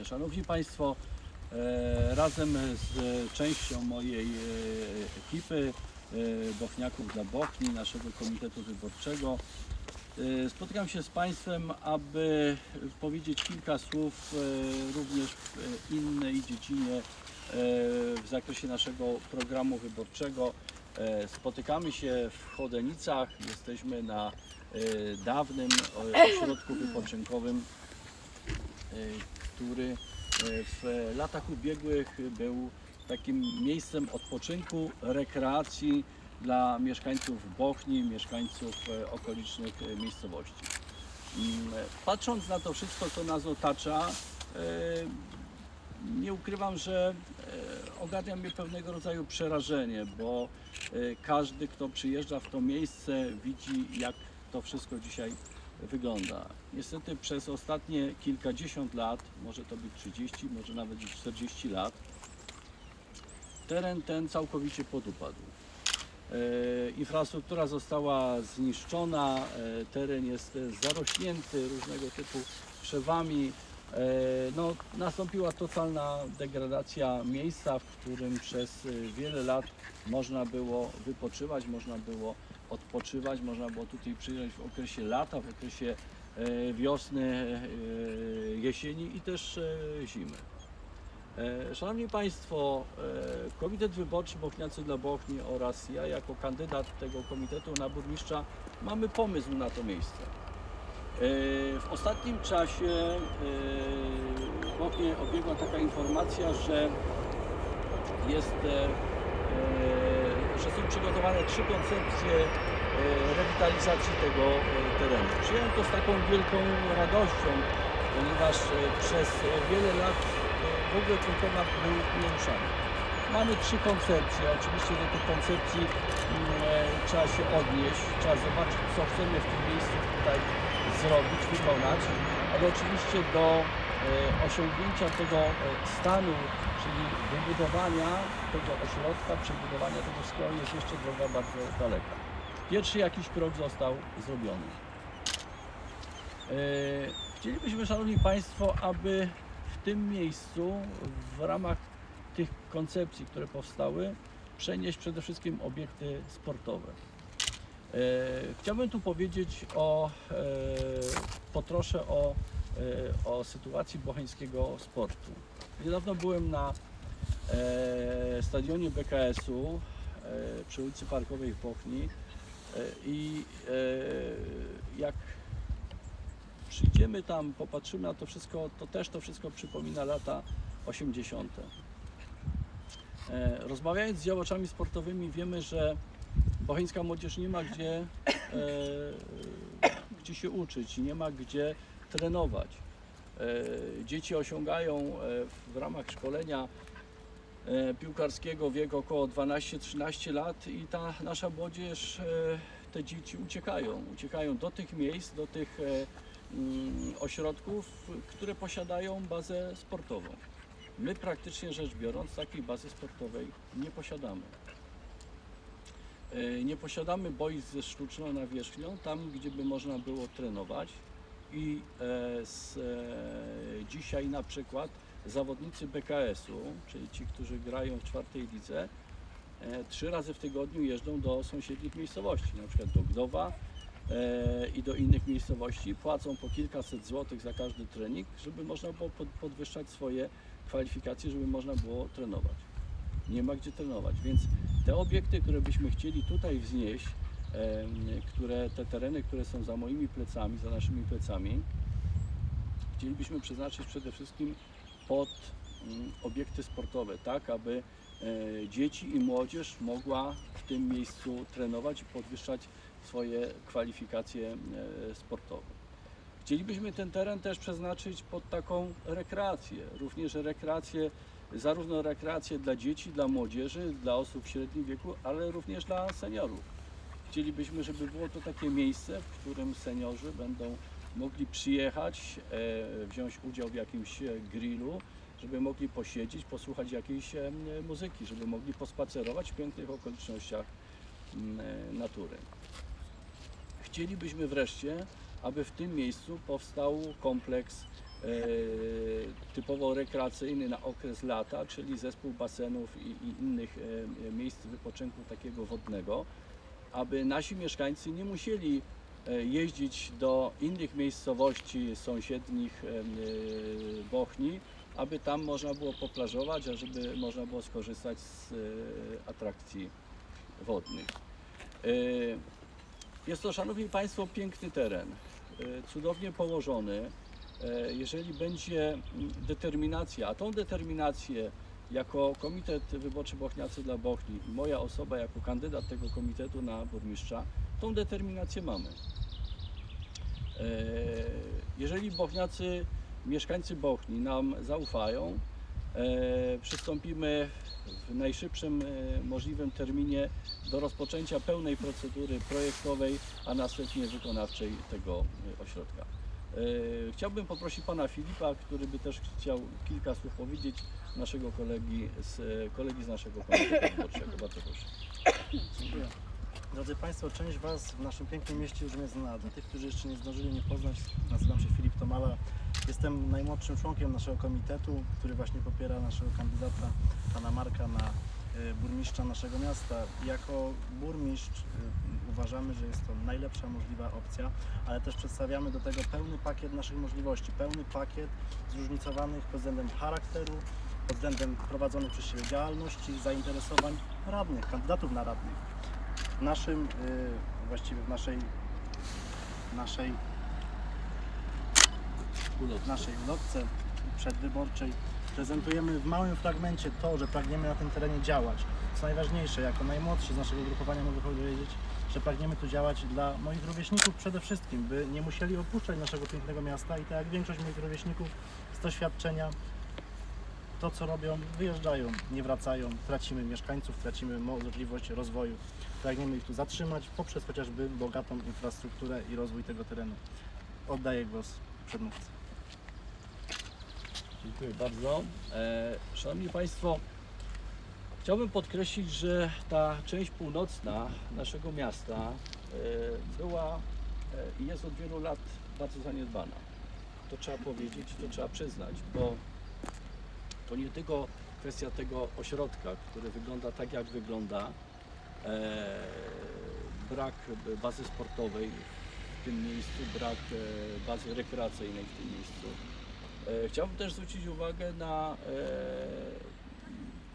E, Szanowni Państwo, e, razem z częścią mojej e, ekipy e, Bochniaków dla Bochni, naszego Komitetu Wyborczego, e, spotykam się z Państwem, aby powiedzieć kilka słów e, również w e, innej dziedzinie e, w zakresie naszego programu wyborczego. E, Spotykamy się w Chodenicach, jesteśmy na e, dawnym e, ośrodku wypoczynkowym e, który e, w latach ubiegłych był takim miejscem odpoczynku, rekreacji dla mieszkańców Bochni, mieszkańców e, okolicznych e, miejscowości. Mm, Patrząc na to wszystko, co nas otacza, nie ukrywam, że ogarnia mnie pewnego rodzaju przerażenie, bo każdy, kto przyjeżdża w to miejsce, widzi, jak to wszystko dzisiaj wygląda. Niestety przez ostatnie kilkadziesiąt lat, może to być 30, może nawet już 40 lat, teren ten całkowicie podupadł. E, Infrastruktura została zniszczona, e, teren jest zarośnięty różnego typu krzewami. E, No, nastąpiła totalna degradacja miejsca, w którym przez wiele lat można było wypoczywać, można było odpoczywać, można było tutaj przyjechać w okresie lata, w okresie e, wiosny, e, jesieni i też e, zimy. Szanowni Państwo, Komitet Wyborczy Bochniacy dla Bochni oraz ja jako kandydat tego komitetu na burmistrza mamy pomysł na to miejsce. W ostatnim czasie e, Bochnię obiegła taka informacja, że jest, że są przygotowane trzy koncepcje e, rewitalizacji tego e, terenu. Przyjąłem to z taką wielką radością, ponieważ e, przez wiele lat w ogóle ten temat był nieruszany. Mamy trzy koncepcje. Oczywiście do tych koncepcji mm, trzeba się odnieść, trzeba zobaczyć, co chcemy w tym miejscu tutaj zrobić, wykonać, ale oczywiście do osiągnięcia tego stanu, czyli wybudowania tego ośrodka, przebudowania tego wszystkiego jest jeszcze droga bardzo daleka. Pierwszy jakiś krok został zrobiony. E, Chcielibyśmy, Szanowni Państwo, aby w tym miejscu, w ramach tych koncepcji, które powstały, przenieść przede wszystkim obiekty sportowe. E, Chciałbym tu powiedzieć o, e, potroszę o, o sytuacji bocheńskiego sportu. Niedawno byłem na e, stadionie BKS-u e, przy ulicy Parkowej w Bochni e, i e, jak przyjdziemy tam, popatrzymy na to wszystko, to też to wszystko przypomina lata 80. E, Rozmawiając z działaczami sportowymi wiemy, że bocheńska młodzież nie ma gdzie, e, gdzie się uczyć, nie ma gdzie trenować. E, Dzieci osiągają e, w ramach szkolenia e, piłkarskiego wiek około 12-13 lat i ta nasza młodzież, te dzieci uciekają. Uciekają do tych miejsc, do tych mm, ośrodków, które posiadają bazę sportową. My praktycznie rzecz biorąc takiej bazy sportowej nie posiadamy. Nie posiadamy boisk ze sztuczną nawierzchnią, tam gdzie by można było trenować i e, z, e, dzisiaj na przykład zawodnicy BKS-u, czyli ci, którzy grają w czwartej lidze, e, trzy razy w tygodniu jeżdżą do sąsiednich miejscowości, na przykład do Gdowa e, i do innych miejscowości, płacą po kilkaset złotych za każdy trening, żeby można było pod- podwyższać swoje kwalifikacje, żeby można było trenować. Nie ma gdzie trenować, więc te obiekty, które byśmy chcieli tutaj wznieść, które, te tereny, które są za moimi plecami, za naszymi plecami, chcielibyśmy przeznaczyć przede wszystkim pod mm, obiekty sportowe, tak aby e, dzieci i młodzież mogła w tym miejscu trenować i podwyższać swoje kwalifikacje e, sportowe. Chcielibyśmy ten teren też przeznaczyć pod taką rekreację, również rekreację, zarówno rekreację dla dzieci, dla młodzieży, dla osób w średnim wieku, ale również dla seniorów. Chcielibyśmy, żeby było to takie miejsce, w którym seniorzy będą mogli przyjechać, e, wziąć udział w jakimś e, grillu, żeby mogli posiedzieć, posłuchać jakiejś e, muzyki, żeby mogli pospacerować w pięknych okolicznościach natury. Chcielibyśmy wreszcie, aby w tym miejscu powstał kompleks typowo rekreacyjny na okres lata, czyli zespół basenów i, innych miejsc wypoczynku takiego wodnego, aby nasi mieszkańcy nie musieli e, jeździć do innych miejscowości sąsiednich em, e, Bochni, aby tam można było poplażować, a żeby można było skorzystać z e, atrakcji wodnych. E, Jest to, Szanowni Państwo, piękny teren, e, cudownie położony. E, Jeżeli będzie determinacja, a tą determinację jako Komitet Wyborczy Bochniacy dla Bochni i moja osoba jako kandydat tego komitetu na burmistrza, tą determinację mamy. E, Jeżeli Bochniacy, mieszkańcy Bochni nam zaufają, e, przystąpimy w najszybszym e, możliwym terminie do rozpoczęcia pełnej procedury projektowej, a następnie wykonawczej tego ośrodka. E, Chciałbym poprosić pana Filipa, który by też chciał kilka słów powiedzieć naszego kolegi z, kolegi z naszego komitetu. Bardzo proszę. Dziękuję. Drodzy Państwo, część Was w naszym pięknym mieście już mnie zna. Dla tych, którzy jeszcze nie zdążyli mnie poznać, nazywam się Filip Tomala. Jestem najmłodszym członkiem naszego komitetu, który właśnie popiera naszego kandydata, pana Marka, na burmistrza naszego miasta. Jako burmistrz e, uważamy, że jest to najlepsza możliwa opcja, ale też przedstawiamy do tego pełny pakiet naszych możliwości, pełny pakiet zróżnicowanych pod względem charakteru, pod względem prowadzonych przez siebie działalności, zainteresowań radnych, kandydatów na radnych. W naszym, y, właściwie w naszej, naszej, w naszej ulotce przedwyborczej prezentujemy w małym fragmencie to, że pragniemy na tym terenie działać. Co najważniejsze, jako najmłodszy z naszego grupowania mogę powiedzieć, że pragniemy tu działać dla moich rówieśników przede wszystkim, by nie musieli opuszczać naszego pięknego miasta i tak jak większość moich rówieśników z doświadczenia to co robią, wyjeżdżają, nie wracają, tracimy mieszkańców, tracimy możliwość rozwoju. Pragniemy ich tu zatrzymać poprzez chociażby bogatą infrastrukturę i rozwój tego terenu. Oddaję głos przedmówcy. Dziękuję bardzo. E, Szanowni Państwo, chciałbym podkreślić, że ta część północna naszego miasta e, była e, i jest od wielu lat bardzo zaniedbana. To trzeba powiedzieć, to trzeba przyznać, bo to nie tylko kwestia tego ośrodka, który wygląda tak, jak wygląda, brak bazy sportowej w tym miejscu, brak bazy rekreacyjnej w tym miejscu. E, Chciałbym też zwrócić uwagę na e,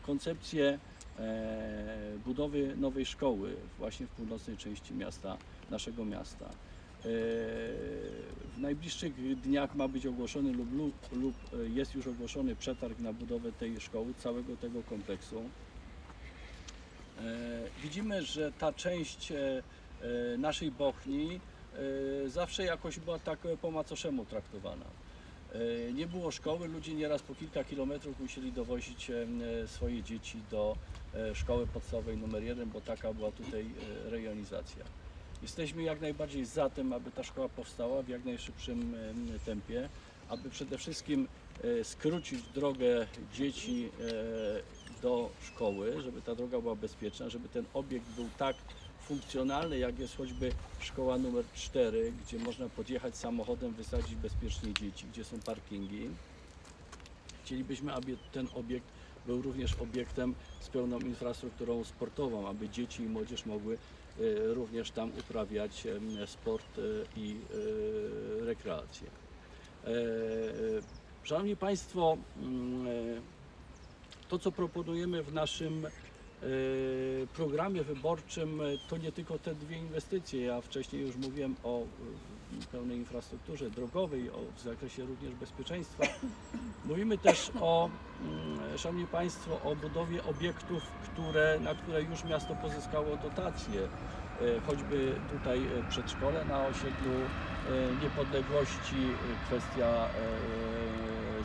koncepcję e, budowy nowej szkoły właśnie w północnej części miasta, naszego miasta. W najbliższych dniach ma być ogłoszony lub, lub, lub jest już ogłoszony przetarg na budowę tej szkoły, całego tego kompleksu. Widzimy, że ta część naszej Bochni zawsze jakoś była tak po macoszemu traktowana. E, Nie było szkoły, ludzie nieraz po kilka kilometrów musieli dowozić em, e, swoje dzieci do e, szkoły podstawowej numer 1, bo taka była tutaj e, rejonizacja. Jesteśmy jak najbardziej za tym, aby ta szkoła powstała w jak najszybszym em, tempie, aby przede wszystkim e, skrócić drogę dzieci e, do szkoły, żeby ta droga była bezpieczna, żeby ten obiekt był tak funkcjonalny, jak jest choćby szkoła numer 4, gdzie można podjechać samochodem, wysadzić bezpiecznie dzieci, gdzie są parkingi. Chcielibyśmy, aby ten obiekt był również obiektem z pełną infrastrukturą sportową, aby dzieci i młodzież mogły e, również tam uprawiać sport e, i e, rekreację. Szanowni Państwo, mm, to co proponujemy w naszym programie wyborczym e, to nie tylko te dwie inwestycje. Ja wcześniej już mówiłem o e, pełnej infrastrukturze drogowej, o, w zakresie również bezpieczeństwa. Mówimy też o, mm, Szanowni Państwo, o budowie obiektów, które, na które już miasto pozyskało dotacje. Choćby tutaj przedszkole na osiedlu niepodległości, kwestia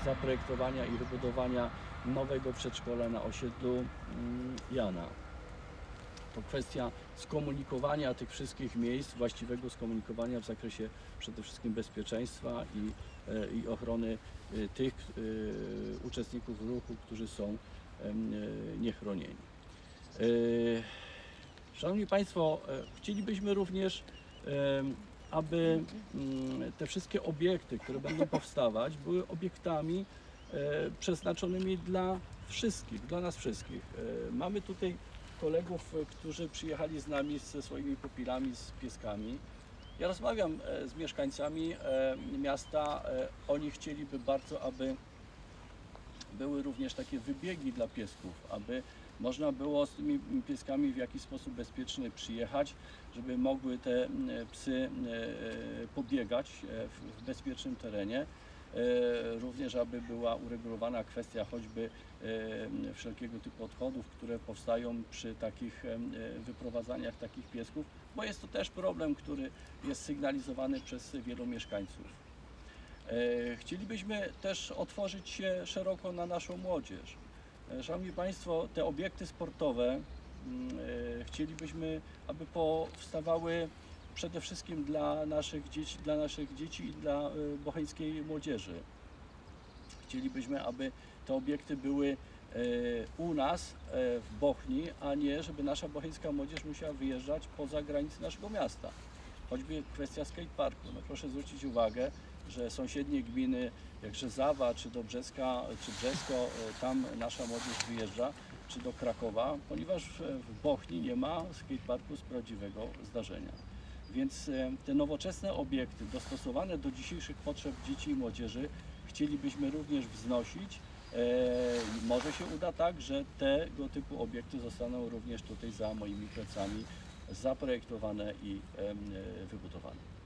zaprojektowania i wybudowania nowego przedszkola na osiedlu mm, Jana. To kwestia skomunikowania tych wszystkich miejsc, właściwego skomunikowania w zakresie przede wszystkim bezpieczeństwa i, e, i ochrony e, tych e, uczestników ruchu, którzy są niechronieni. Szanowni Państwo, chcielibyśmy również aby mm, te wszystkie obiekty, które będą powstawać, były obiektami e, przeznaczonymi dla wszystkich, dla nas wszystkich. E, Mamy tutaj kolegów, e, którzy przyjechali z nami ze swoimi pupilami, z pieskami. Ja rozmawiam z mieszkańcami miasta. Oni chcieliby bardzo, aby były również takie wybiegi dla piesków, aby można było z tymi pieskami w jakiś sposób bezpieczny przyjechać, żeby mogły te m, psy e, e, pobiegać e, w, bezpiecznym terenie. E, Również, aby była uregulowana kwestia choćby e, wszelkiego typu odchodów, które powstają przy takich e, wyprowadzaniach takich piesków, bo jest to też problem, który jest sygnalizowany przez wielu mieszkańców. E, Chcielibyśmy też otworzyć się szeroko na naszą młodzież. Szanowni Państwo, te obiekty sportowe mm, e, chcielibyśmy, aby powstawały przede wszystkim dla naszych dzieci, dla naszych dzieci i dla e, bocheńskiej młodzieży. Chcielibyśmy, aby te obiekty były e, u nas w Bochni, a nie żeby nasza bocheńska młodzież musiała wyjeżdżać poza granice naszego miasta. Choćby kwestia skateparku. No proszę zwrócić uwagę, że sąsiednie gminy, jak Rzezawa, czy do Brzeska, czy Brzesko, e, tam nasza młodzież wyjeżdża, czy do Krakowa, ponieważ w- Bochni nie ma skateparku z prawdziwego zdarzenia. Więc e, te nowoczesne obiekty dostosowane do dzisiejszych potrzeb dzieci i młodzieży chcielibyśmy również wznosić. E, Może się uda tak, że tego typu obiekty zostaną również tutaj za moimi plecami zaprojektowane i wybudowane.